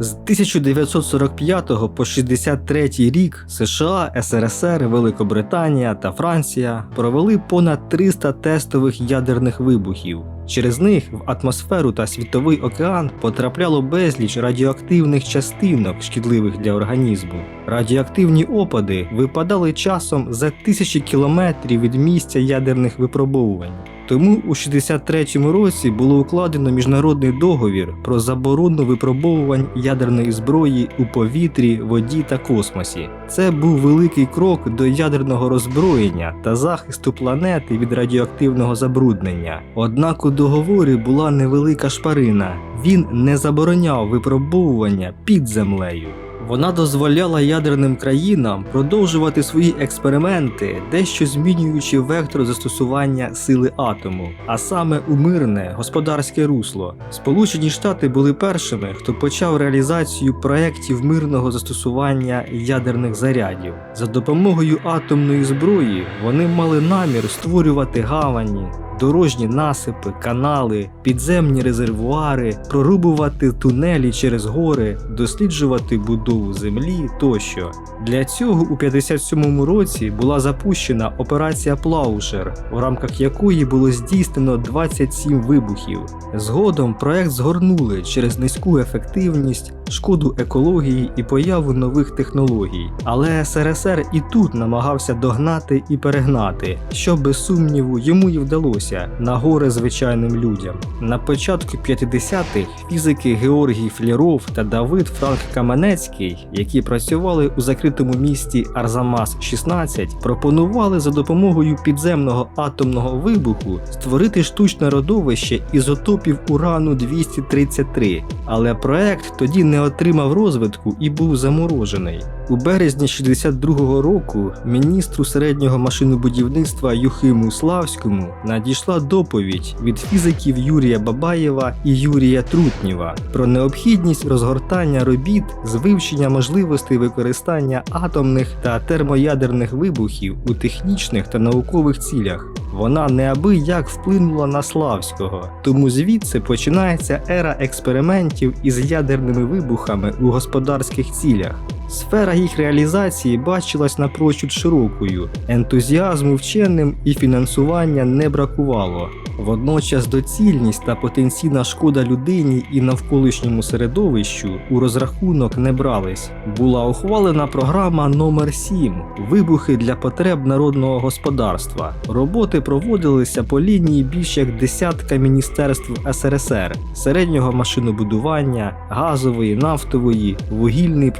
З 1945 по 63 рік США, СРСР, Великобританія та Франція провели понад 300 тестових ядерних вибухів. Через них в атмосферу та світовий океан потрапляло безліч радіоактивних частинок, шкідливих для організму. Радіоактивні опади випадали часом за тисячі кілометрів від місця ядерних випробовувань. Тому у 63-му році було укладено міжнародний договір про заборону випробовувань ядерної зброї у повітрі, воді та космосі. Це був великий крок до ядерного роззброєння та захисту планети від радіоактивного забруднення. Однак у договорі була невелика шпарина. Він не забороняв випробовування під землею. Вона дозволяла ядерним країнам продовжувати свої експерименти, дещо змінюючи вектор застосування сили атому, а саме у мирне господарське русло. Сполучені Штати були першими, хто почав реалізацію проєктів мирного застосування ядерних зарядів. За допомогою атомної зброї вони мали намір створювати гавані, дорожні насипи, канали, підземні резервуари, прорубувати тунелі через гори, досліджувати будову землі тощо. Для цього у 57-му році була запущена операція Плаушер, в рамках якої було здійснено 27 вибухів. Згодом проект згорнули через низьку ефективність, шкоду екології і появу нових технологій. Але СРСР і тут намагався догнати і перегнати, що без сумніву йому і вдалося на горе звичайним людям. На початку 50-х фізики Георгій Флєров та Давид Франк Каменецький, які працювали у закритому місті Арзамас 16, пропонували за допомогою підземного атомного вибуху створити штучне родовище ізотопів урану 233. Але проект тоді не отримав розвитку і був заморожений. У березні 62-го року міністру середнього машинобудівництва Юхиму Славському надійшла доповідь від фізиків Юрія Бабаєва і Юрія Трутнєва про необхідність розгортання робіт з вивчення можливостей використання атомних та термоядерних вибухів у технічних та наукових цілях. Вона неабияк вплинула на Славського, тому звідси починається ера експериментів із ядерними вибухами у господарських цілях. Сфера їх реалізації бачилась напрочуд широкою, ентузіазму вченим і фінансування не бракувало. Водночас доцільність та потенційна шкода людині і навколишньому середовищу у розрахунок не брались. Була ухвалена програма номер 7 вибухи для потреб народного господарства. Роботи проводилися по лінії більш як десятка міністерств СРСР, середнього машинобудування, газової, нафтової, вугільної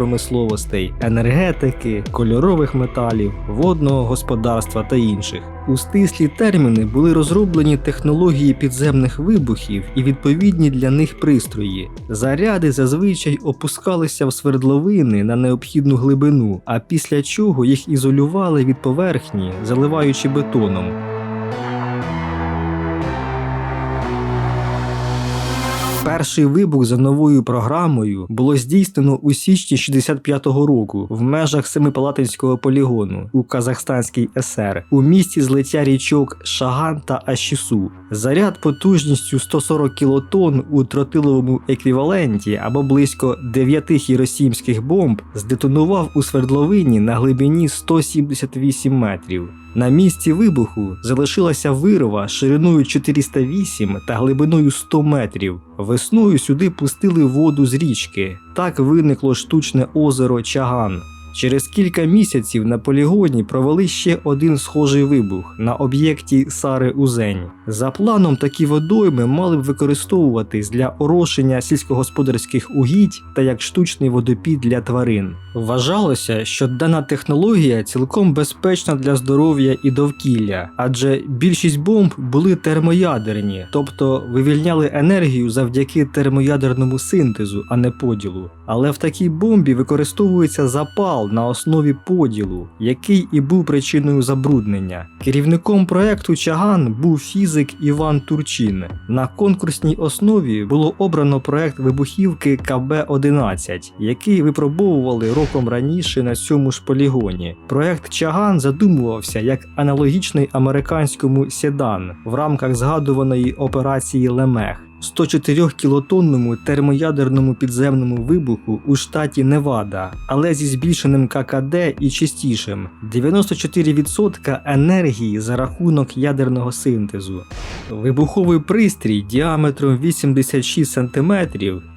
промисловостей, енергетики, кольорових металів, водного господарства та інших. У стислі терміни були розроблені технології підземних вибухів і відповідні для них пристрої. Заряди зазвичай опускалися в свердловини на необхідну глибину, а після чого їх ізолювали від поверхні, заливаючи бетоном. Перший вибух за новою програмою було здійснено у січні 65-го року в межах Семипалатинського полігону у Казахстанській СР у місті злиття річок Шаган та Ашісу. Заряд потужністю 140 кілотонн у тротиловому еквіваленті або близько 9 хіросімських бомб здетонував у свердловині на глибині 178 метрів. На місці вибуху залишилася вирва шириною 408 та глибиною 100 метрів. Весною сюди пустили воду з річки. Так виникло штучне озеро Чаган. Через кілька місяців на полігоні провели ще один схожий вибух на об'єкті Сари Узень. За планом такі водойми мали б використовуватись для орошення сільськогосподарських угідь та як штучний водопід для тварин. Вважалося, що дана технологія цілком безпечна для здоров'я і довкілля, адже більшість бомб були термоядерні, тобто вивільняли енергію завдяки термоядерному синтезу, а не поділу. Але в такій бомбі використовується запал на основі поділу, який і був причиною забруднення. Керівником проекту Чаган був фізик Іван Турчин. На конкурсній основі було обрано проект вибухівки КБ-11, який випробовували роком раніше на цьому ж полігоні. Проект Чаган задумувався як аналогічний американському Седан в рамках згадуваної операції Лемех. 104-кілотонному термоядерному підземному вибуху у штаті Невада, але зі збільшеним ККД і чистішим 94% енергії за рахунок ядерного синтезу. Вибуховий пристрій діаметром 86 см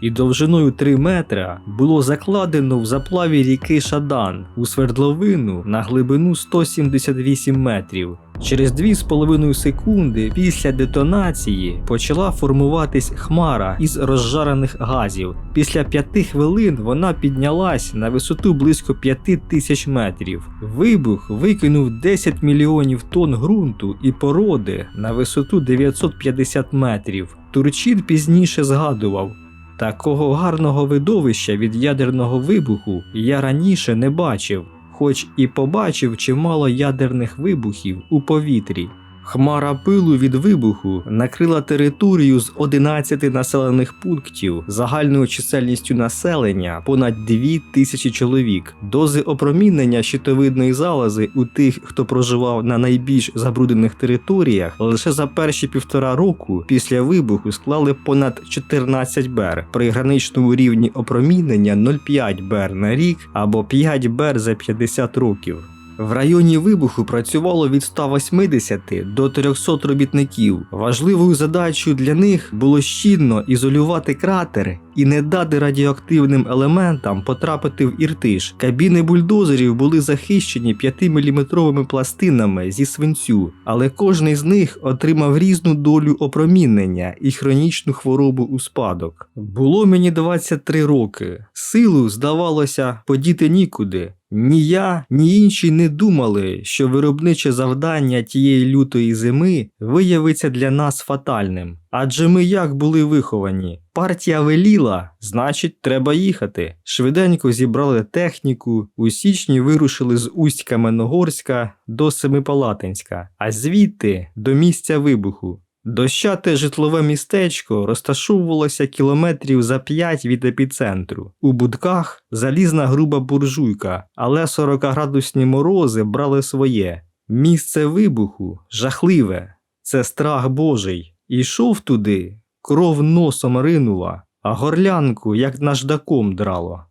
і довжиною 3 метра було закладено в заплаві ріки Шадан у свердловину на глибину 178 метрів. Через 2,5 секунди після детонації почала формуватись хмара із розжарених газів. Після 5 хвилин вона піднялась на висоту близько 5 тисяч метрів. Вибух викинув 10 мільйонів тонн ґрунту і породи на висоту 950 метрів. Турчин пізніше згадував. Такого гарного видовища від ядерного вибуху я раніше не бачив, хоч і побачив чимало ядерних вибухів у повітрі. Хмара пилу від вибуху накрила територію з 11 населених пунктів загальною чисельністю населення понад 2 тисячі чоловік. Дози опромінення щитовидної залози у тих, хто проживав на найбільш забруднених територіях, лише за перші півтора року після вибуху склали понад 14 бер при граничному рівні опромінення 0,5 бер на рік або 5 бер за 50 років. В районі вибуху працювало від 180 до 300 робітників. Важливою задачею для них було щільно ізолювати кратер і не дати радіоактивним елементам потрапити в іртиш. Кабіни бульдозерів були захищені 5-мм пластинами зі свинцю, але кожний з них отримав різну долю опромінення і хронічну хворобу у спадок. Було мені 23 роки. Силу, здавалося, подіти нікуди. Ні я, ні інші не думали, що виробниче завдання тієї лютої зими виявиться для нас фатальним. Адже ми як були виховані. Партія веліла, значить, треба їхати. Швиденько зібрали техніку, у січні вирушили з усть Каменогорська до Семипалатинська, а звідти до місця вибуху. Дощате житлове містечко розташовувалося кілометрів за 5 від епіцентру. У будках залізна груба буржуйка, але 40-градусні морози брали своє. Місце вибуху жахливе, це страх Божий. Ішов туди, кров носом ринула, а горлянку як наждаком драло.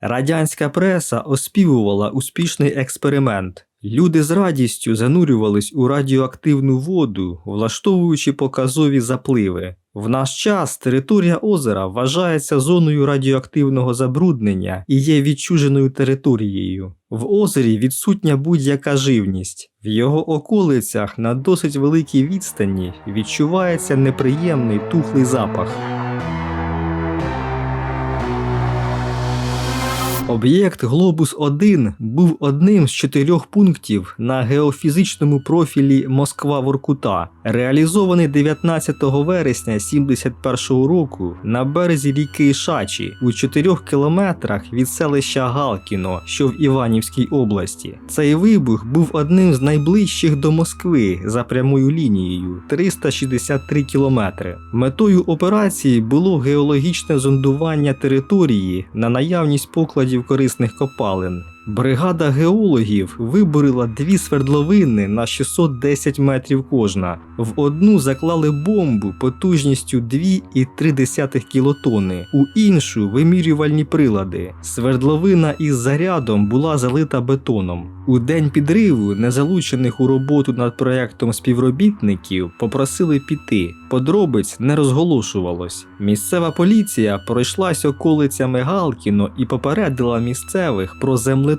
Радянська преса оспівувала успішний експеримент. Люди з радістю занурювались у радіоактивну воду, влаштовуючи показові запливи. В наш час територія озера вважається зоною радіоактивного забруднення і є відчуженою територією. В озері відсутня будь-яка живність. В його околицях на досить великій відстані відчувається неприємний тухлий запах. Об'єкт Глобус 1 був одним з чотирьох пунктів на геофізичному профілі Москва Воркута, реалізований 19 вересня 71 року на березі ріки Шачі у 4 кілометрах від селища Галкіно, що в Іванівській області. Цей вибух був одним з найближчих до Москви за прямою лінією 363 кілометри. Метою операції було геологічне зондування території на наявність покладів корисних копалин. Бригада геологів виборила дві свердловини на 610 метрів кожна. В одну заклали бомбу потужністю 2,3 кілотони, у іншу вимірювальні прилади. Свердловина із зарядом була залита бетоном. У день підриву незалучених у роботу над проектом співробітників попросили піти. Подробиць не розголошувалось. Місцева поліція пройшлась околицями Галкіно і попередила місцевих про землетрус,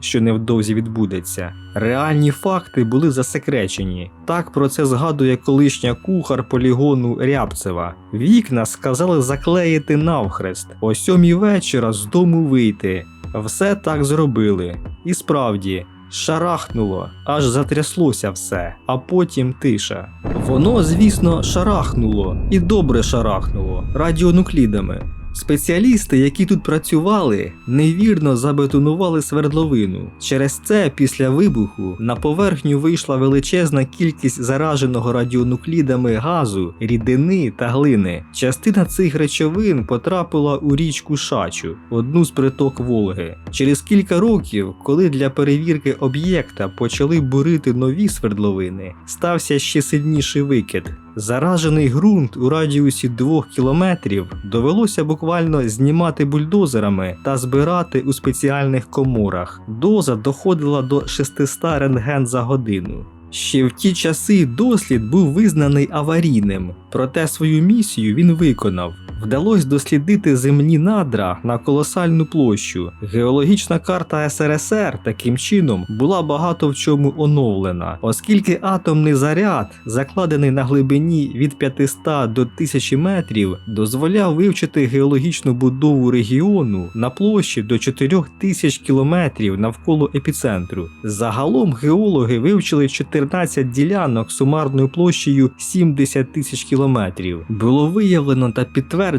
що невдовзі відбудеться. Реальні факти були засекречені. Так про це згадує колишня кухар полігону Рябцева. Вікна сказали заклеїти навхрест, о сьомій вечора з дому вийти. Все так зробили. І справді, шарахнуло, аж затряслося все, а потім тиша. Воно, звісно, шарахнуло і добре шарахнуло радіонуклідами. Спеціалісти, які тут працювали, невірно забетонували свердловину. Через це після вибуху на поверхню вийшла величезна кількість зараженого радіонуклідами газу, рідини та глини. Частина цих речовин потрапила у річку Шачу, одну з приток Волги. Через кілька років, коли для перевірки об'єкта почали бурити нові свердловини, стався ще сильніший викид. Заражений ґрунт у радіусі 2 кілометрів довелося буквально знімати бульдозерами та збирати у спеціальних коморах. Доза доходила до 600 рентген за годину. Ще в ті часи дослід був визнаний аварійним, проте свою місію він виконав. Вдалося дослідити земні надра на колосальну площу. Геологічна карта СРСР таким чином була багато в чому оновлена, оскільки атомний заряд, закладений на глибині від 500 до 1000 метрів, дозволяв вивчити геологічну будову регіону на площі до 4000 кілометрів навколо епіцентру. Загалом геологи вивчили 14 ділянок сумарною площею 70 тисяч кілометрів. Було виявлено та підтверджено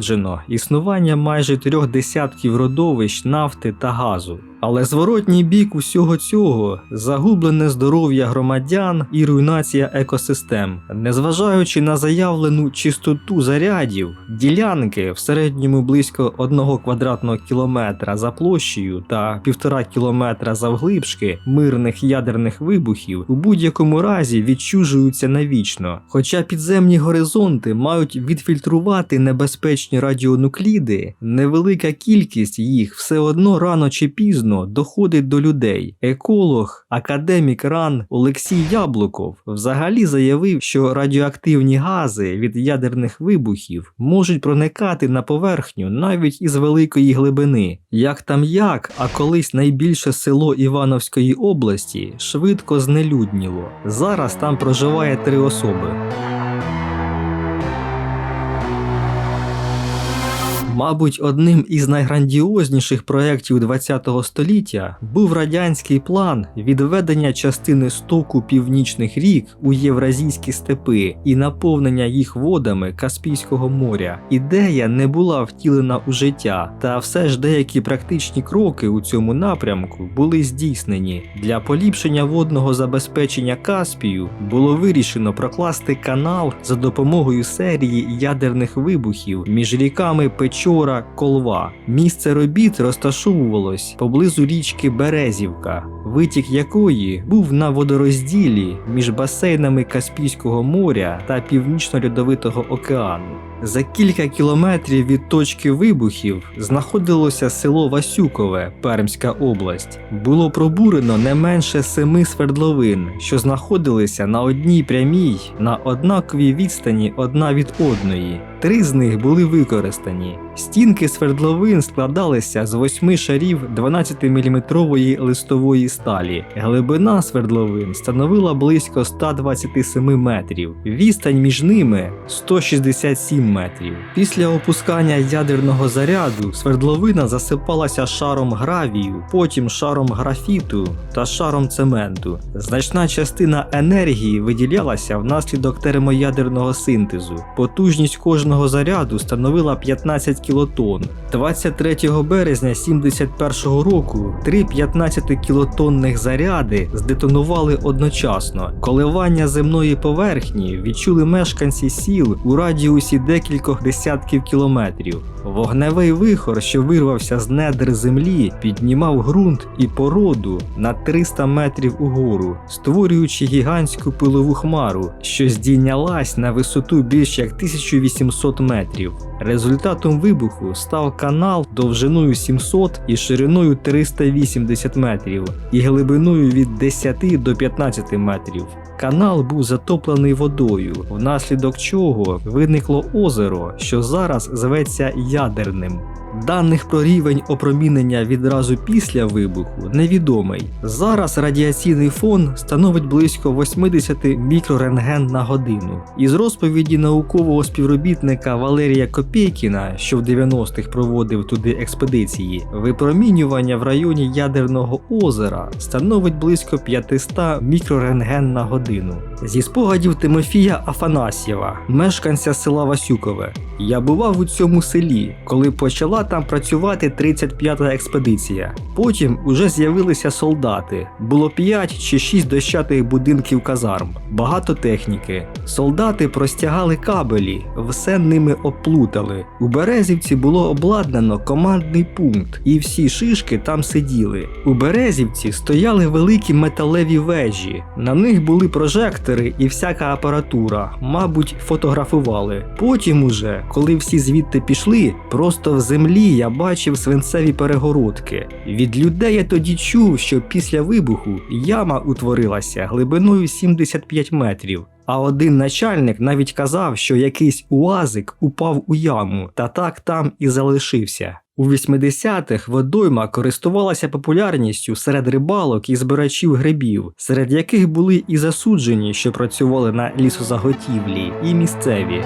існування майже трьох десятків родовищ нафти та газу. Але зворотній бік усього цього загублене здоров'я громадян і руйнація екосистем. Незважаючи на заявлену чистоту зарядів, ділянки в середньому близько 1 квадратного кілометра за площею та 1,5 кілометра завглибшки мирних ядерних вибухів у будь-якому разі відчужуються навічно. Хоча підземні горизонти мають відфільтрувати небезпечні радіонукліди, невелика кількість їх все одно рано чи пізно доходить до людей. Еколог, академік РАН Олексій Яблуков взагалі заявив, що радіоактивні гази від ядерних вибухів можуть проникати на поверхню навіть із великої глибини. Як там як, а колись найбільше село Івановської області швидко знелюдніло. Зараз там проживає три особи. Мабуть, одним із найграндіозніших проєктів ХХ століття був радянський план відведення частини стоку північних рік у євразійські степи і наповнення їх водами Каспійського моря. Ідея не була втілена у життя, та все ж деякі практичні кроки у цьому напрямку були здійснені. Для поліпшення водного забезпечення Каспію було вирішено прокласти канал за допомогою серії ядерних вибухів між ріками Печора, Колва. Місце робіт розташовувалось поблизу річки Березівка, витік якої був на водорозділі між басейнами Каспійського моря та Північно-Льодовитого океану. За кілька кілометрів від точки вибухів знаходилося село Васюкове, Пермська область. Було пробурено не менше семи свердловин, що знаходилися на одній прямій на однаковій відстані одна від одної. Три з них були використані. Стінки свердловин складалися з восьми шарів 12-мм листової сталі. Глибина свердловин становила близько 127 метрів. Відстань між ними 167 метрів. Після опускання ядерного заряду свердловина засипалася шаром гравію, потім шаром графіту та шаром цементу. Значна частина енергії виділялася внаслідок термоядерного синтезу. Потужність кожного заряду становила 15 кілотон. 23 березня 71 року три 15-кілотонних заряди здетонували одночасно. Коливання земної поверхні відчули мешканці сіл у радіусі декількох десятків кілометрів. Вогневий вихор, що вирвався з недр землі, піднімав ґрунт і породу на 300 метрів угору, створюючи гігантську пилову хмару, що здійнялась на висоту більш як 1800 метрів. Результатом вибуху став канал довжиною 700 і шириною 380 метрів, і глибиною від 10 до 15 метрів. Канал був затоплений водою, внаслідок чого виникло озеро, що зараз зветься ядерним. Даних про рівень опромінення відразу після вибуху невідомий. Зараз радіаційний фон становить близько 80 мікрорентген на годину. Із розповіді наукового співробітника Валерія Копейкіна, що в 90-х проводив туди експедиції, випромінювання в районі ядерного озера становить близько 500 мікрорентген на годину. Зі спогадів Тимофія Афанасьєва, мешканця села Васюкове, Я бував у цьому селі, коли почала там працювати 35-та експедиція. Потім уже з'явилися солдати. Було 5 чи 6 дощатих будинків казарм, багато техніки. Солдати простягали кабелі, все ними оплутали. У Березівці було обладнано командний пункт, і всі шишки там сиділи. У Березівці стояли великі металеві вежі. На них були прожектори і всяка апаратура, мабуть, фотографували. Потім уже, коли всі звідти пішли, просто в землі я бачив свинцеві перегородки. Від людей я тоді чув, що після вибуху яма утворилася глибиною 75 метрів. А один начальник навіть казав, що якийсь уазик упав у яму, та так там і залишився. У 80-х водойма користувалася популярністю серед рибалок і збирачів грибів, серед яких були і засуджені, що працювали на лісозаготівлі, і місцеві.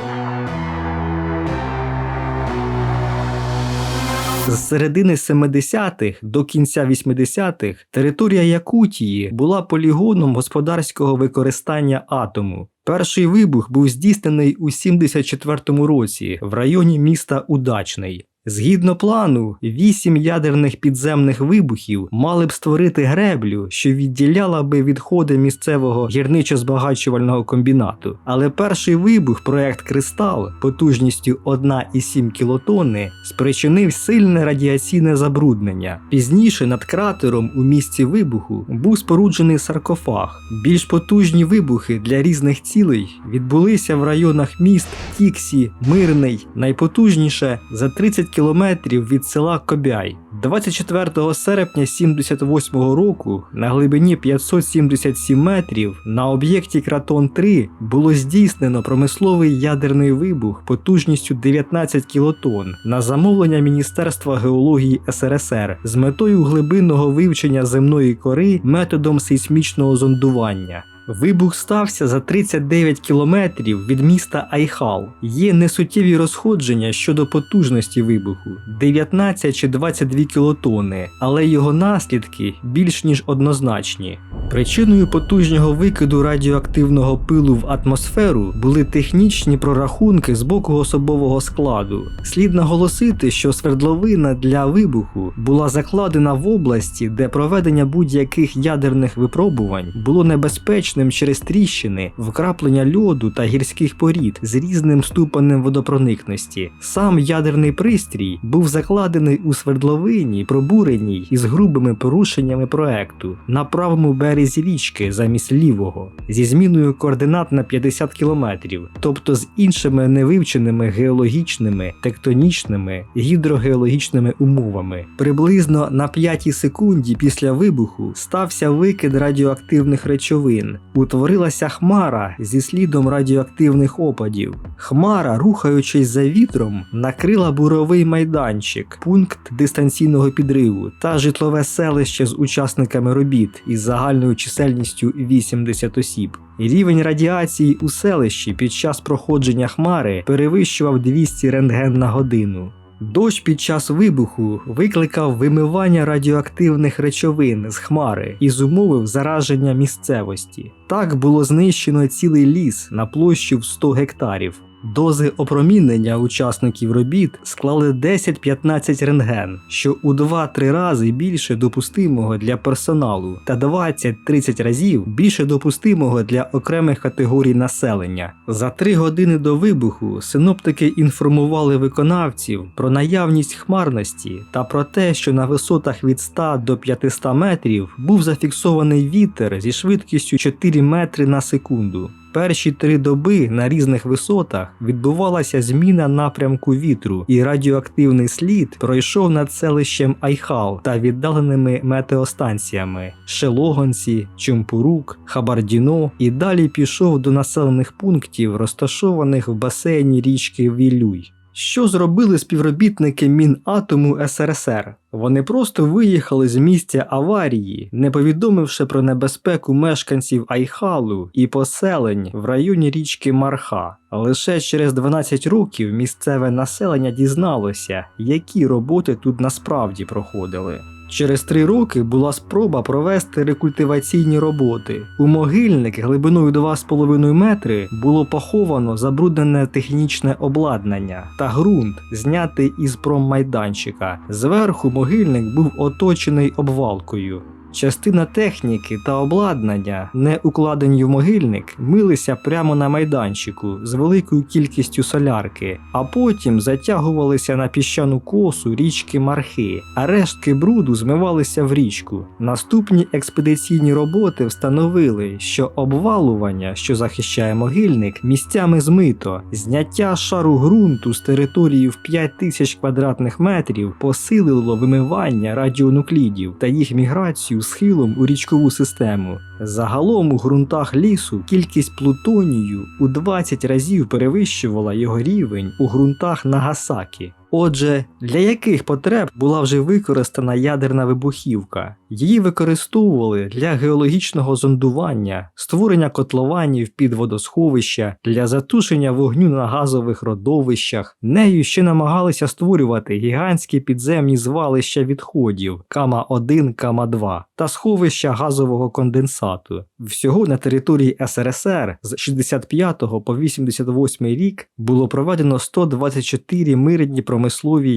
З середини 70-х до кінця 80-х територія Якутії була полігоном господарського використання атому. Перший вибух був здійснений у 74-му році в районі міста Удачний. Згідно плану, вісім ядерних підземних вибухів мали б створити греблю, що відділяла би відходи місцевого гірничо-збагачувального комбінату. Але перший вибух, проект Кристал, потужністю 1,7 кілотонни, спричинив сильне радіаційне забруднення. Пізніше над кратером у місці вибуху був споруджений саркофаг. Більш потужні вибухи для різних цілей відбулися в районах міст Тіксі, Мирний, найпотужніше за 30 кілометрів від села Кобяй. 24 серпня 78 року на глибині 577 метрів на об'єкті Кратон 3 було здійснено промисловий ядерний вибух потужністю 19 кілотон на замовлення Міністерства геології СРСР з метою глибинного вивчення земної кори методом сейсмічного зондування. Вибух стався за 39 кілометрів від міста Айхал. Є несуттєві розходження щодо потужності вибуху 19 чи 22 кілотони, але його наслідки більш ніж однозначні. Причиною потужного викиду радіоактивного пилу в атмосферу були технічні прорахунки з боку особового складу. Слід наголосити, що свердловина для вибуху була закладена в області, де проведення будь-яких ядерних випробувань було небезпечним через тріщини, вкраплення льоду та гірських порід з різним ступенем водопроникності. Сам ядерний пристрій був закладений у свердловині, пробуреній із грубими порушеннями проекту на правому березі річки замість лівого, зі зміною координат на 50 кілометрів, тобто з іншими невивченими геологічними, тектонічними, гідрогеологічними умовами. Приблизно на п'ятій секунді після вибуху стався викид радіоактивних речовин. Утворилася хмара зі слідом радіоактивних опадів. Хмара, рухаючись за вітром, накрила буровий майданчик, пункт дистанційного підриву та житлове селище з учасниками робіт із загальною чисельністю 80 осіб. Рівень радіації у селищі під час проходження хмари перевищував 200 рентген на годину. Дощ під час вибуху викликав вимивання радіоактивних речовин з хмари і зумовив зараження місцевості. Так було знищено цілий ліс на площу в 100 гектарів. Дози опромінення учасників робіт склали 10-15 рентген, що у 2-3 рази більше допустимого для персоналу та 20-30 разів більше допустимого для окремих категорій населення. За 3 години до вибуху синоптики інформували виконавців про наявність хмарності та про те, що на висотах від 100 до 500 метрів був зафіксований вітер зі швидкістю 4 метри на секунду. Перші три доби на різних висотах відбувалася зміна напрямку вітру, і радіоактивний слід пройшов над селищем Айхал та віддаленими метеостанціями Шелогонці, Чумпурук, Хабардіно і далі пішов до населених пунктів, розташованих в басейні річки Вілюй. Що зробили співробітники Мінатому СРСР? Вони просто виїхали з місця аварії, не повідомивши про небезпеку мешканців Айхалу і поселень в районі річки Марха. Лише через 12 років місцеве населення дізналося, які роботи тут насправді проходили. Через три роки була спроба провести рекультиваційні роботи. У могильник глибиною 2,5 метри було поховано забруднене технічне обладнання та ґрунт, знятий із проммайданчика. Зверху могильник був оточений обвалкою. Частина техніки та обладнання, не укладені в могильник, милися прямо на майданчику з великою кількістю солярки, а потім затягувалися на піщану косу річки Мархи, а рештки бруду змивалися в річку. Наступні експедиційні роботи встановили, що обвалування, що захищає могильник, місцями змито, зняття шару ґрунту з території в 5 тисяч квадратних метрів посилило вимивання радіонуклідів та їх міграцію схилом у річкову систему. Загалом у ґрунтах лісу кількість плутонію у 20 разів перевищувала його рівень у ґрунтах Нагасакі. Отже, для яких потреб була вже використана ядерна вибухівка? Її використовували для геологічного зондування, створення котлованів під водосховища, для затушення вогню на газових родовищах. Нею ще намагалися створювати гігантські підземні звалища відходів Кама-1, Кама-2 та сховища газового конденсату. Всього на території СРСР з 65 по 88 рік було проведено 124 мирні промислові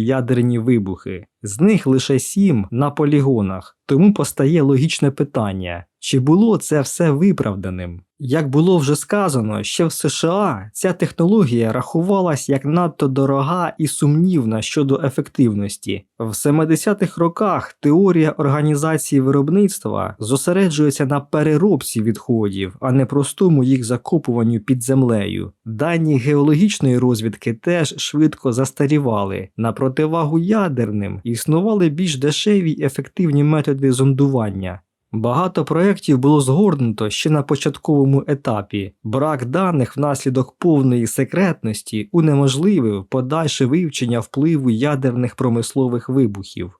ядерні вибухи. З них лише сім на полігонах. Тому постає логічне питання: чи було це все виправданим? Як було вже сказано, ще в США ця технологія рахувалась як надто дорога і сумнівна щодо ефективності. В 70-х роках теорія організації виробництва зосереджується на переробці відходів, а не простому їх закопуванню під землею. Дані геологічної розвідки теж швидко застарівали. На противагу ядерним існували більш дешеві й ефективні методи зондування. Багато проєктів було згорнуто ще на початковому етапі. Брак даних внаслідок повної секретності унеможливив подальше вивчення впливу ядерних промислових вибухів.